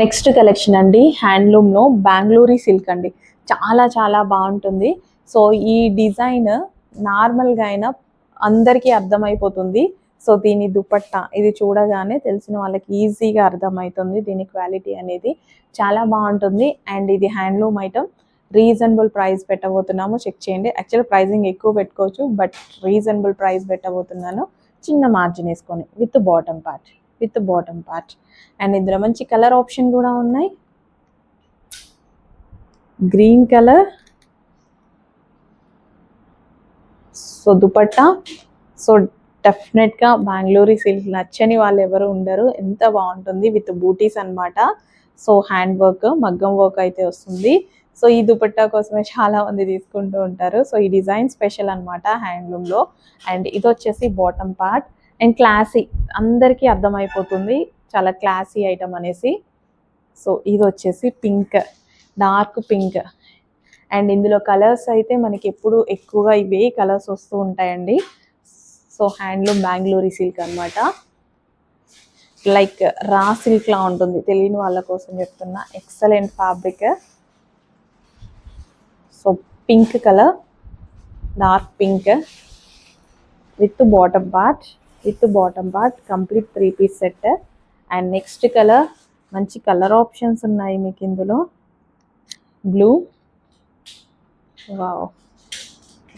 Next collection అండి హ్యాండ్లూమ్లో Bangalori silk అండి. చాలా చాలా బాగుంటుంది. సో ఈ డిజైన్ నార్మల్గా అయినా అందరికీ అర్థమైపోతుంది. సో దీని దుపట్టా ఇది చూడగానే తెలిసిన వాళ్ళకి ఈజీగా అర్థమవుతుంది దీని క్వాలిటీ అనేది. చాలా బాగుంటుంది. అండ్ ఇది హ్యాండ్లూమ్ ఐటమ్. రీజనబుల్ ప్రైస్ పెట్టబోతున్నాము. చెక్ చేయండి. యాక్చువల్ ప్రైజింగ్ ఎక్కువ పెట్టుకోవచ్చు బట్ రీజనబుల్ ప్రైస్ పెట్టబోతున్నాను. చిన్న మార్జిన్ వేసుకొని with bottom part. With bottom part. And ఇందులో మంచి కలర్ ఆప్షన్ కూడా ఉన్నాయి. Green colour. So dupatta. So డెఫినెట్గా బెంగళూరు సిల్క్ నచ్చని వాళ్ళు ఎవరు ఉండరు. ఎంత బాగుంటుంది విత్ బూటీస్ అన్నమాట. సో హ్యాండ్ వర్క్ మగ్గం వర్క్ అయితే వస్తుంది. సో ఈ దుపట్టా కోసమే చాలా మంది తీసుకుంటూ ఉంటారు. సో ఈ డిజైన్ స్పెషల్ అనమాట హ్యాండ్లూమ్లో. అండ్ ఇది వచ్చేసి బాటమ్ పార్ట్. అండ్ క్లాసీ అందరికీ అర్థమైపోతుంది. చాలా క్లాసీ ఐటమ్ అనేసి. సో ఇది వచ్చేసి పింక్ డార్క్ పింక్ అండ్ ఇందులో కలర్స్ అయితే మనకి ఎప్పుడు ఎక్కువగా ఇవే కలర్స్ వస్తూ ఉంటాయండి. సో హ్యాండ్లూమ్ బెంగళూరు సిల్క్ అన్నమాట. లైక్ రా సిల్క్లా ఉంటుంది. తెలియని వాళ్ళ కోసం చెప్తున్నా. Excellent fabric so pink colour dark pink with bottom part with bottom part complete three piece set. And next colour మంచి కలర్ ఆప్షన్స్ ఉన్నాయి మీకు ఇందులో. బ్లూ. వావ్.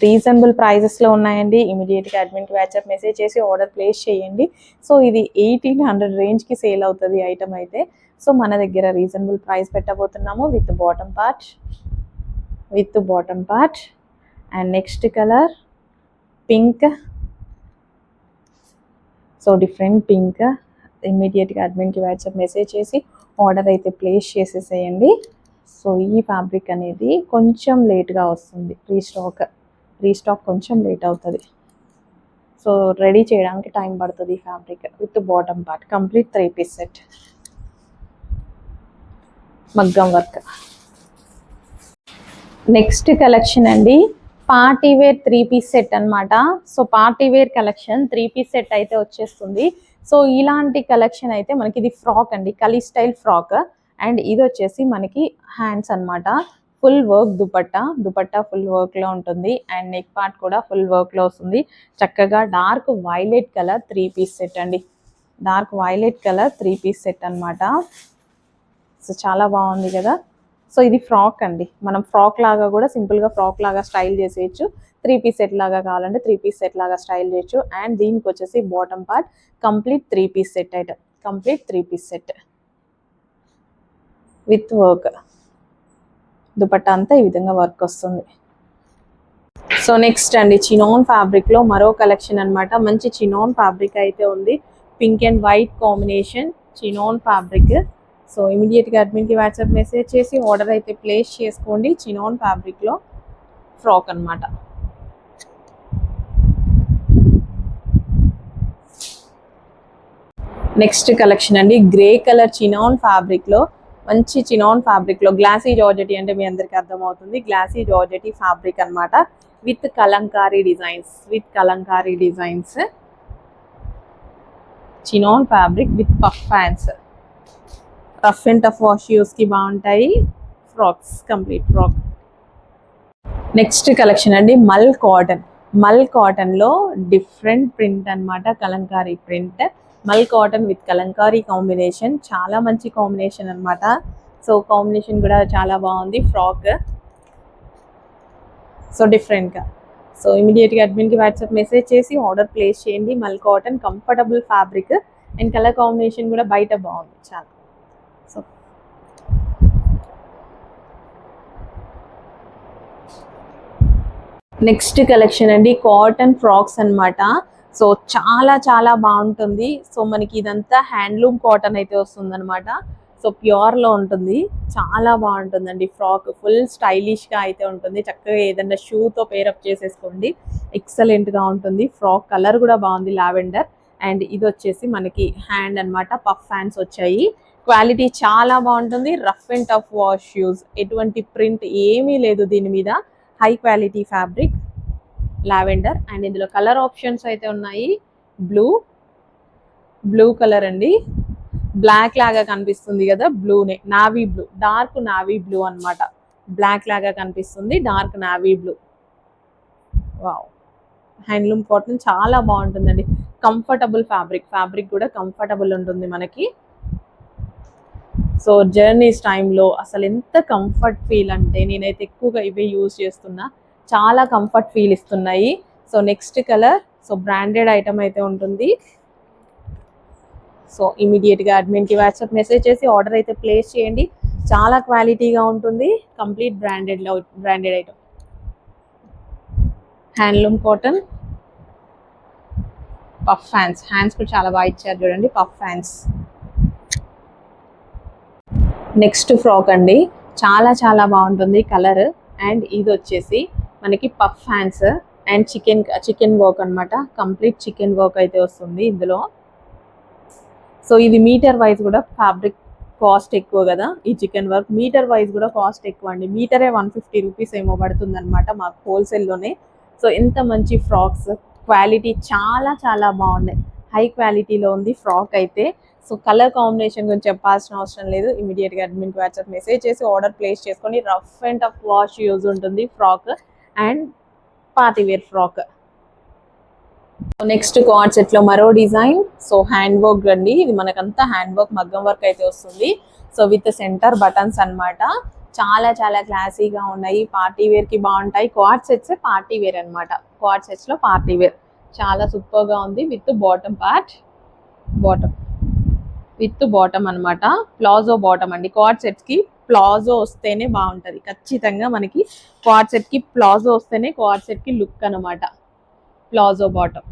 రీజనబుల్ ప్రైజెస్లో ఉన్నాయండి. ఇమీడియట్గా అడ్మిట్ వాట్సాప్ మెసేజ్ చేసి ఆర్డర్ ప్లేస్ చేయండి. సో ఇది ఎయిటీన్ హండ్రెడ్ రేంజ్కి సేల్ అవుతుంది ఐటమ్ అయితే. సో మన దగ్గర reasonable price పెట్టబోతున్నాము with bottom part. With bottom part. And next colour pink. So different pink ఇమ్మీడియట్గా అడ్మిన్కి వాట్సాప్ మెసేజ్ చేసి ఆర్డర్ అయితే ప్లేస్ చేసేసేయండి. సో ఈ ఫ్యాబ్రిక్ అనేది కొంచెం లేట్గా వస్తుంది. రీస్టాక్ రీస్టాక్ కొంచెం లేట్ అవుతుంది. సో రెడీ చేయడానికి టైం పడుతుంది ఈ fabric with bottom part complete three piece set మగ్గం వర్క్. నెక్స్ట్ కలెక్షన్ అండి. Party wear three piece set అన్నమాట. So party wear collection three piece set అయితే వచ్చేస్తుంది. సో ఇలాంటి కలెక్షన్ అయితే మనకి ఇది ఫ్రాక్ అండి కలీ స్టైల్ ఫ్రాక్. అండ్ ఇది వచ్చేసి మనకి హ్యాండ్స్ అన్నమాట. Full work dupatta dupatta full వర్క్లో ఉంటుంది. అండ్ నెక్ పార్ట్ కూడా ఫుల్ వర్క్లో వస్తుంది. చక్కగా dark violet colour three piece set అండి. Dark violet colour three piece set అన్నమాట. సో చాలా బాగుంది కదా. సో ఇది ఫ్రాక్ అండి. మనం ఫ్రాక్ లాగా కూడా సింపుల్గా ఫ్రాక్ లాగా స్టైల్ చేసేయచ్చు. త్రీ పీస్ సెట్ లాగా కావాలంటే త్రీ పీస్ సెట్ లాగా స్టైల్ చేయొచ్చు. అండ్ దీనికి వచ్చేసి bottom part complete three piece set item. Complete three piece set. With work. Dupatta అంతా ఈ విధంగా వర్క్ వస్తుంది. సో నెక్స్ట్ అండి చినోన్ ఫ్యాబ్రిక్లో మరో కలెక్షన్ అన్నమాట. మంచి చినోన్ ఫ్యాబ్రిక్ అయితే ఉంది. Pink and white combination chinon fabric. So ఇమీడియట్గా అడ్మిన్కి వాట్సాప్ మెసేజ్ చేసి ఆర్డర్ అయితే ప్లేస్ చేసుకోండి చినోన్ ఫ్యాబ్రిక్లో ఫ్రాక్ అన్నమాట. నెక్స్ట్ కలెక్షన్ అండి. గ్రే కలర్ చినాన్ ఫ్యాబ్రిక్లో మంచి చినాన్ ఫ్యాబ్రిక్లో గ్లాసీ జార్జెటీ అంటే మీ అందరికి అర్థమవుతుంది. గ్లాసీ జార్జెటీ ఫ్యాబ్రిక్ అన్నమాట. With kalamkari designs with kalamkari designs. Chinon fabric with puff fans rough and tough wash యూస్కి బాగుంటాయి. Frocks complete frock next collection అండి మల్ కాటన్ మల్ కాటన్లో డిఫరెంట్ ప్రింట్ అన్నమాట kalamkari print mul cotton with kalamkari combination చాలా మంచి combination అనమాట so combination కూడా చాలా బాగుంది ఫ్రాక్ సో డిఫరెంట్గా సో ఇమీడియట్గా అడ్మిన్కి వాట్సాప్ మెసేజ్ చేసి ఆర్డర్ ప్లేస్ చేయండి. Mul cotton comfortable fabric and colour combination కూడా బయట బాగుంది చాలా. సో నెక్స్ట్ కలెక్షన్ అండి కాటన్ ఫ్రాక్స్ అన్నమాట. సో చాలా చాలా బాగుంటుంది. సో మనకి ఇదంతా హ్యాండ్లూమ్ కాటన్ అయితే వస్తుందన్నమాట. సో ప్యూర్లో ఉంటుంది. చాలా బాగుంటుందండి ఫ్రాక్ ఫుల్ స్టైలిష్గా అయితే ఉంటుంది. చక్కగా ఏదైనా షూ తో పేరప్ చేసేసుకోండి. ఎక్సలెంట్గా ఉంటుంది. ఫ్రాక్ కలర్ కూడా బాగుంది లావెండర్ అండ్ ఇది వచ్చేసి మనకి హ్యాండ్ అన్నమాట. పఫ్ హ్యాండ్స్ వచ్చాయి. క్వాలిటీ చాలా బాగుంటుంది. Rough and tough wash use. ఎటువంటి ప్రింట్ ఏమీ లేదు దీని మీద. High quality fabric lavender and ఇందులో కలర్ ఆప్షన్స్ అయితే ఉన్నాయి. బ్లూ బ్లూ కలర్ అండి. బ్లాక్ లాగా కనిపిస్తుంది కదా బ్లూనే. Navy blue dark navy blue అన్నమాట. బ్లాక్ లాగా కనిపిస్తుంది dark navy blue. Wow. Handloom cotton చాలా బాగుంటుందండి. Comfortable fabric. ఫ్యాబ్రిక్ కూడా కంఫర్టబుల్ ఉంటుంది మనకి. సో జర్నీస్ టైంలో అసలు ఎంత కంఫర్ట్ ఫీల్ అంటే నేనైతే ఎక్కువగా ఇవే యూజ్ చేస్తున్నా. చాలా కంఫర్ట్ ఫీల్ ఇస్తున్నాయి. So next colour so branded item అయితే ఉంటుంది. సో ఇమీడియట్గా అడ్మిన్కి వాట్సాప్ మెసేజ్ చేసి ఆర్డర్ అయితే ప్లేస్ చేయండి. చాలా క్వాలిటీగా ఉంటుంది. Complete branded branded item handloom cotton puff fans hands కూడా చాలా బాగా ఇచ్చారు చూడండి. పఫ్ ఫ్యాన్స్ నెక్స్ట్ ఫ్రాక్ అండి. చాలా చాలా బాగుంటుంది కలర్. అండ్ ఇది వచ్చేసి మనకి puff hands and chikan chikan work అన్నమాట. కంప్లీట్ చికెన్ వర్క్ అయితే వస్తుంది ఇందులో. సో ఇది మీటర్ వైజ్ కూడా ఫ్యాబ్రిక్ కాస్ట్ ఎక్కువ కదా ఈ చికెన్ వర్క్. మీటర్ వైజ్ కూడా కాస్ట్ ఎక్కువ అండి. మీటరే వన్ ఫిఫ్టీ రూపీస్ ఏమో పడుతుంది అనమాట మాకు హోల్సేల్లోనే సో ఎంత మంచి ఫ్రాక్స్. క్వాలిటీ చాలా చాలా బాగున్నాయి. హై క్వాలిటీలో ఉంది ఫ్రాక్ అయితే. సో కలర్ కాంబినేషన్ గురించి చెప్పాల్సిన అవసరం లేదు. ఇమీడియట్గా అడ్మిన్కి వాట్సాప్ మెసేజ్ చేసి ఆర్డర్ ప్లేస్ చేసుకొని rough and tough wash use ఉంటుంది frock and party wear frock next coord సెట్లో మరో డిజైన్ సో హ్యాండ్ వర్క్ అండి. ఇది మనకంతా హ్యాండ్ వర్క్ మగ్గం వర్క్ అయితే వస్తుంది. సో విత్ సెంటర్ బటన్స్ అన్నమాట. చాలా చాలా క్లాసీగా ఉన్నాయి. పార్టీ వేర్కి బాగుంటాయి. క్వార్డ్ సెట్స్ పార్టీ వేర్ అన్నమాట. క్వాడ్ సెట్స్లో పార్టీ వేర్ చాలా సూపర్గా ఉంది. With bottom part bottom with bottom అనమాట ప్లాజో బాటమ్ అండి. క్వాడ్ సెట్స్కి ప్లాజో వస్తేనే బాగుంటది. ఖచ్చితంగా మనకి క్వాడ్ సెట్కి ప్లాజో వస్తేనే క్వాడ్ సెట్కి లుక్ అనమాట ప్లాజో బాటమ్.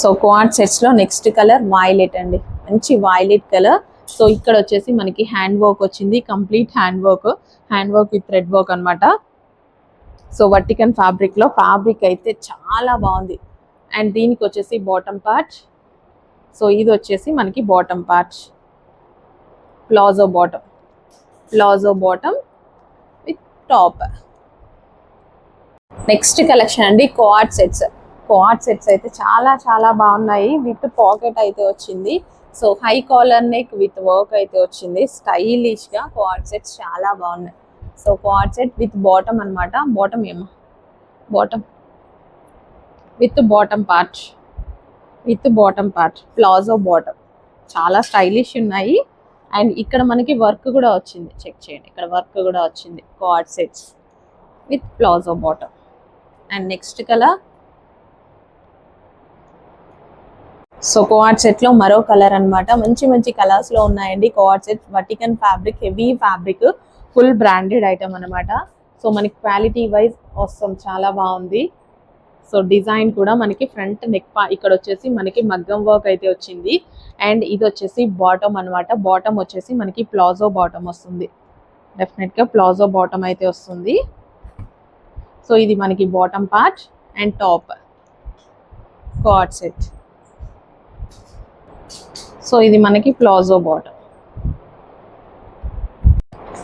సో క్వాడ్ సెట్స్లో నెక్స్ట్ కలర్ వాయిలెట్ అండి. మంచి వైలెట్ కలర్. సో ఇక్కడ వచ్చేసి మనకి హ్యాండ్ వర్క్ వచ్చింది. Complete hand work. Hand work with thread work అనమాట సో వర్టికన్ ఫ్యాబ్రిక్లో ఫ్యాబ్రిక్ అయితే చాలా బాగుంది. అండ్ దీనికి వచ్చేసి బాటమ్ పార్ట్. సో ఇది వచ్చేసి మనకి bottom part palazzo bottom palazzo bottom with top next collection అండి కోఆర్డ్ సెట్స్ కోఆర్డ్ సెట్స్ అయితే చాలా చాలా బాగున్నాయి. విత్ పాకెట్ అయితే వచ్చింది. So high collar neck with work అయితే వచ్చింది. స్టైలిష్గా కోఆర్డ్ సెట్స్ చాలా బాగున్నాయి. So coord set with bottom అనమాట బాటమ్ ఏమో? Bottom with bottom part with bottom part palazzo bottom. చాలా స్టైలిష్ ఉన్నాయి. అండ్ ఇక్కడ మనకి వర్క్ కూడా వచ్చింది. చెక్ చేయండి. ఇక్కడ వర్క్ కూడా వచ్చింది. Coord sets with palazzo bottom. And next colour so coord సెట్లో మరో కలర్ అన్నమాట. మంచి మంచి కలర్స్లో ఉన్నాయండి coord set Vatican fabric heavy fabric full branded item అన్నమాట. సో మనకి క్వాలిటీ వైజ్ వస్తాం చాలా బాగుంది. సో డిజైన్ కూడా మనకి ఫ్రంట్ నెక్ ఇక్కడ వచ్చేసి మనకి మగ్గం వర్క్ అయితే వచ్చింది. అండ్ ఇది వచ్చేసి బాటమ్ అన్నమాట. బాటమ్ వచ్చేసి మనకి ప్లాజో బాటమ్ వస్తుంది. డెఫినెట్గా ప్లాజో బాటమ్ అయితే వస్తుంది. సో ఇది మనకి bottom part and top coord set. So ఇది మనకి ప్లాజో బాటమ్.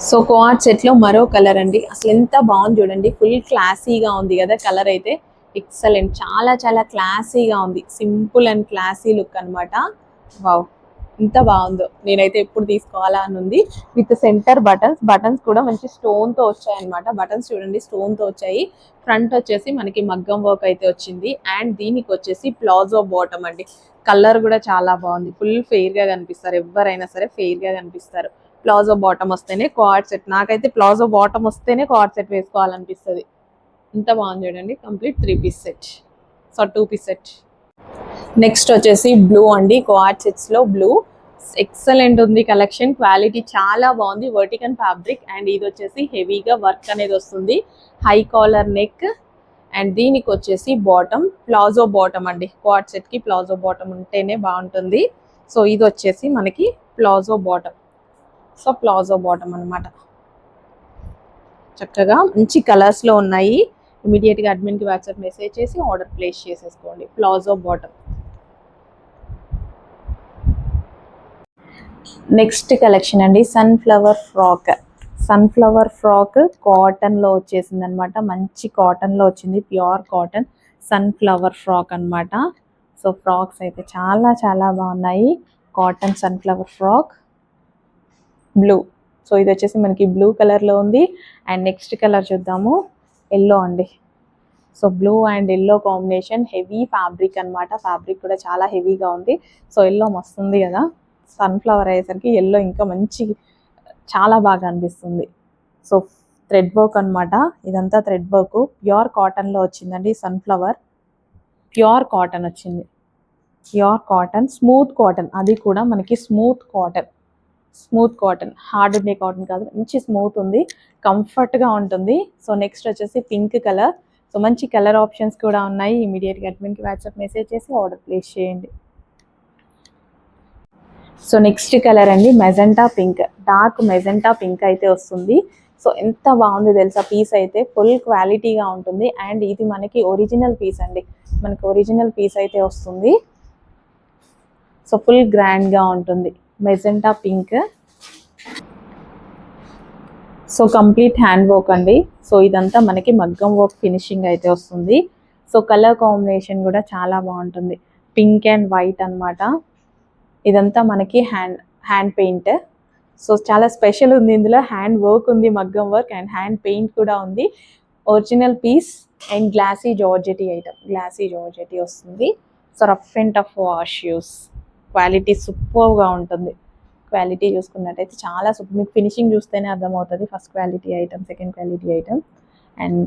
సో కోఆర్డ్ సెట్లో మరో కలర్ అండి. అసలు ఎంత బాగుంది చూడండి. ఫుల్ క్లాసీగా ఉంది కదా కలర్ అయితే. ఎక్సలెంట్ చాలా చాలా క్లాసీగా ఉంది. సింపుల్ అండ్ క్లాసీ లుక్ అన్నమాట. వావ్ ఎంత బాగుందో. నేనైతే ఎప్పుడు తీసుకోవాలా అని ఉంది. విత్ సెంటర్ బటన్స్ బటన్స్ కూడా మంచి స్టోన్తో వచ్చాయి అనమాట బటన్స్ చూడండి స్టోన్తో వచ్చాయి. ఫ్రంట్ వచ్చేసి మనకి మగ్గం వర్క్ అయితే వచ్చింది. అండ్ దీనికి వచ్చేసి ప్లాజో బాటమ్ అండి. కలర్ కూడా చాలా బాగుంది. ఫుల్ ఫెయిర్గా కనిపిస్తారు. ఎవరైనా సరే ఫెయిర్గా కనిపిస్తారు. ప్లాజో బాటమ్ వస్తేనే కార్డ్ సెట్ నాకైతే ప్లాజో బాటమ్ వస్తేనే కార్డ్ సెట్ వేసుకోవాలనిపిస్తుంది. ఇంత బాగుంది చూడండి. Complete three piece set. So two piece set. Next వచ్చేసి బ్లూ అండి. కోఆర్డ్ సెట్స్లో బ్లూ. ఎక్సలెంట్ ఉంది కలెక్షన్. క్వాలిటీ చాలా బాగుంది. వర్టికన్ ఫ్యాబ్రిక్ అండ్ ఇది వచ్చేసి హెవీగా వర్క్ అనేది వస్తుంది. హై కాలర్ నెక్ అండ్ దీనికి వచ్చేసి బాటమ్ ప్లాజో బాటమ్ అండి. కోఆర్డ్ సెట్కి ప్లాజో బాటమ్ ఉంటేనే బాగుంటుంది. సో ఇది వచ్చేసి మనకి palazzo bottom so palazzo bottom అన్నమాట. చక్కగా మంచి కలర్స్లో ఉన్నాయి. ఇమీడియట్గా అడ్మిన్కి వాట్సాప్ మెసేజ్ చేసి ఆర్డర్ ప్లేస్ చేసేసుకోండి. ప్లాజో బాటమ్ నెక్స్ట్ కలెక్షన్ అండి. సన్ఫ్లవర్ ఫ్రాక్ సన్ఫ్లవర్ ఫ్రాక్ కాటన్లో వచ్చేసింది అనమాట మంచి కాటన్లో వచ్చింది. ప్యూర్ కాటన్ సన్ఫ్లవర్ ఫ్రాక్ అన్నమాట. సో ఫ్రాక్స్ అయితే చాలా చాలా బాగున్నాయి. Cotton sunflower frock blue so ఇది వచ్చేసి మనకి బ్లూ కలర్లో ఉంది. అండ్ నెక్స్ట్ కలర్ చూద్దాము. ఎల్లో అండి. So blue and yellow combination heavy fabric అన్నమాట. ఫ్యాబ్రిక్ కూడా చాలా హెవీగా ఉంది. సో ఎల్లో మస్తుంది కదా. సన్ఫ్లవర్ అయ్యేసరికి ఎల్లో ఇంకా మంచి చాలా బాగా అనిపిస్తుంది. సో థ్రెడ్ వర్క్ అనమాట ఇదంతా థ్రెడ్ వర్క్. ప్యూర్ కాటన్లో వచ్చిందండి సన్ఫ్లవర్. ప్యూర్ కాటన్ వచ్చింది. Pure cotton smooth cotton. అది కూడా మనకి smooth cotton. Smooth cotton hard ఉండే కాటన్ కాదు మంచి స్మూత్ ఉంది కంఫర్ట్గా ఉంటుంది. సో నెక్స్ట్ వచ్చేసి పింక్ కలర్. సో మంచి కలర్ ఆప్షన్స్ కూడా ఉన్నాయి. ఇమీడియట్గా అడ్మిన్కి వాట్సాప్ మెసేజ్ చేసి ఆర్డర్ ప్లేస్ చేయండి. సో నెక్స్ట్ కలర్ అండి magenta pink. Dark magenta pink అయితే వస్తుంది. సో ఎంత బాగుంది తెలుసా? పీస్ అయితే ఫుల్ క్వాలిటీగా ఉంటుంది. అండ్ ఇది మనకి ఒరిజినల్ పీస్ అండి. మనకి ఒరిజినల్ పీస్ అయితే వస్తుంది. సో ఫుల్ గ్రాండ్గా ఉంటుంది. Magenta pink. So complete hand work అండి. సో ఇదంతా మనకి మగ్గం వర్క్ ఫినిషింగ్ అయితే వస్తుంది. సో కలర్ కాంబినేషన్ కూడా చాలా బాగుంటుంది. పింక్ అండ్ వైట్ అన్నమాట. ఇదంతా మనకి హ్యాండ్ హ్యాండ్ పెయింట్. సో చాలా స్పెషల్ ఉంది ఇందులో. హ్యాండ్ వర్క్ ఉంది మగ్గం వర్క్ అండ్ హ్యాండ్ పెయింట్ కూడా ఉంది. Original piece and glossy georgette item glossy georgette వస్తుంది. So rough and tough wash use. Quality సూపర్గా ఉంటుంది. క్వాలిటీ చూసుకున్నట్టయితే చాలా సూపర్. మీకు ఫినిషింగ్ చూస్తేనే అర్థమవుతుంది first quality item second quality item. And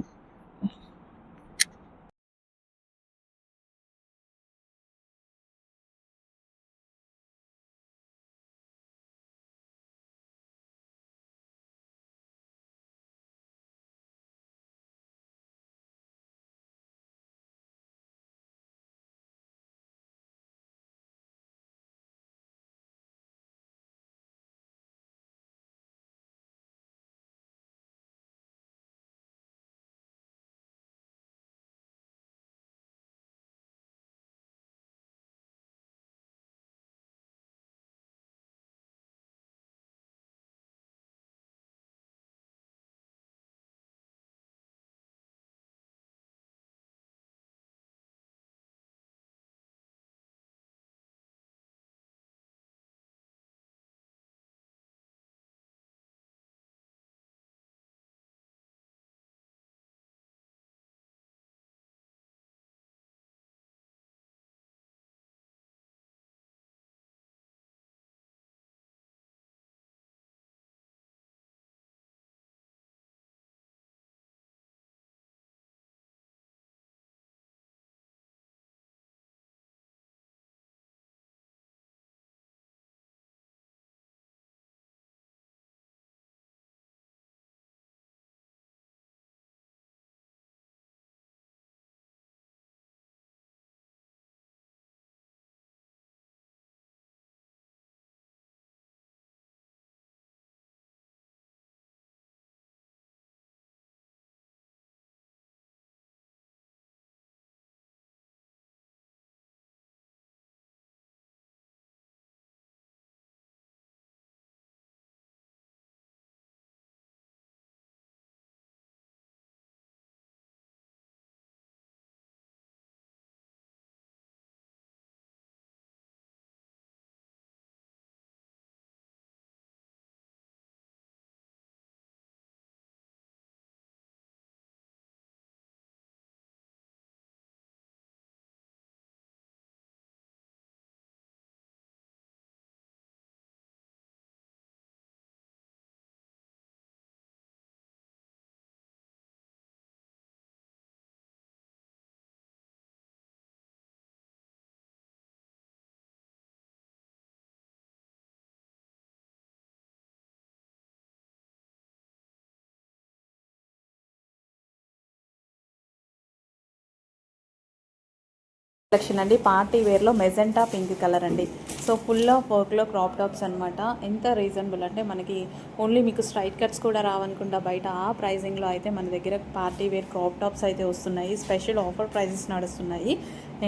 collection అండి. పార్టీ వేర్లో మెజెంటా పింక్ కలర్ అండి. సో ఫుల్ ఆఫ్ వర్క్లో క్రాప్ టాప్స్ అనమాట ఎంత రీజనబుల్ అంటే మనకి ఓన్లీ మీకు స్ట్రైట్ కట్స్ కూడా రావనుకుంటా బయట. ఆ ప్రైజింగ్లో అయితే మన దగ్గర పార్టీ వేర్ క్రాప్ టాప్స్ అయితే వస్తున్నాయి. స్పెషల్ ఆఫర్ ప్రైజెస్ నడుస్తున్నాయి.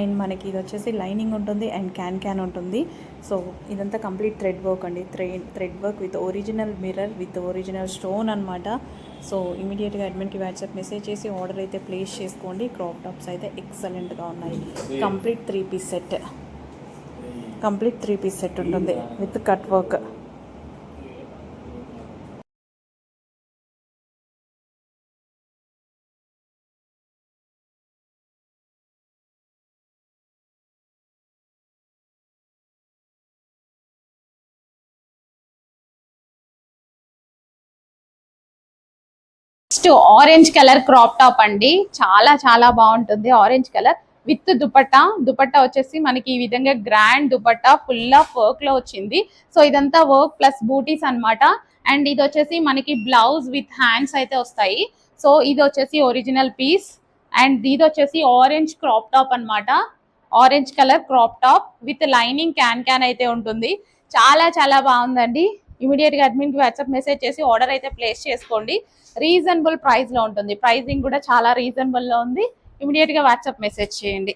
అండ్ మనకి ఇది వచ్చేసి లైనింగ్ ఉంటుంది అండ్ క్యాన్ క్యాన్ ఉంటుంది. సో ఇదంతా కంప్లీట్ థ్రెడ్ వర్క్ అండి. Thread thread work with original mirror with original stone అనమాట సో ఇమీడియట్గా అడ్మిన్కి వాట్సాప్ మెసేజ్ చేసి ఆర్డర్ అయితే ప్లేస్ చేసుకోండి. క్రాప్ టాప్స్ అయితే ఎక్సలెంట్గా ఉన్నాయి. Complete three piece set. Complete three piece set ఉంటుంది. With cut work. Next orange colour crop top అండి. చాలా చాలా బాగుంటుంది. Orange colour with dupatta. Dupatta వచ్చేసి మనకి ఈ విధంగా గ్రాండ్ దుపట్టా ఫుల్ ఆఫ్ వర్క్లో వచ్చింది. సో ఇదంతా వర్క్ ప్లస్ బూటీస్ అన్నమాట. అండ్ ఇది వచ్చేసి మనకి బ్లౌజ్ విత్ హ్యాండ్స్ అయితే వస్తాయి. సో ఇది వచ్చేసి ఒరిజినల్ పీస్ అండ్ ఇది వచ్చేసి ఆరెంజ్ క్రాప్ టాప్ అన్నమాట. Orange colour crop top with lining can can అయితే ఉంటుంది. చాలా చాలా బాగుందండి. ఇమీడియట్గా అడ్మిన్కి వాట్సాప్ మెసేజ్ చేసి ఆర్డర్ అయితే ప్లేస్ చేసుకోండి. రీజనబుల్ ప్రైస్లో ఉంటుంది. ప్రైజింగ్ కూడా చాలా రీజనబుల్లో ఉంది. ఇమీడియట్గా వాట్సాప్ మెసేజ్ చేయండి.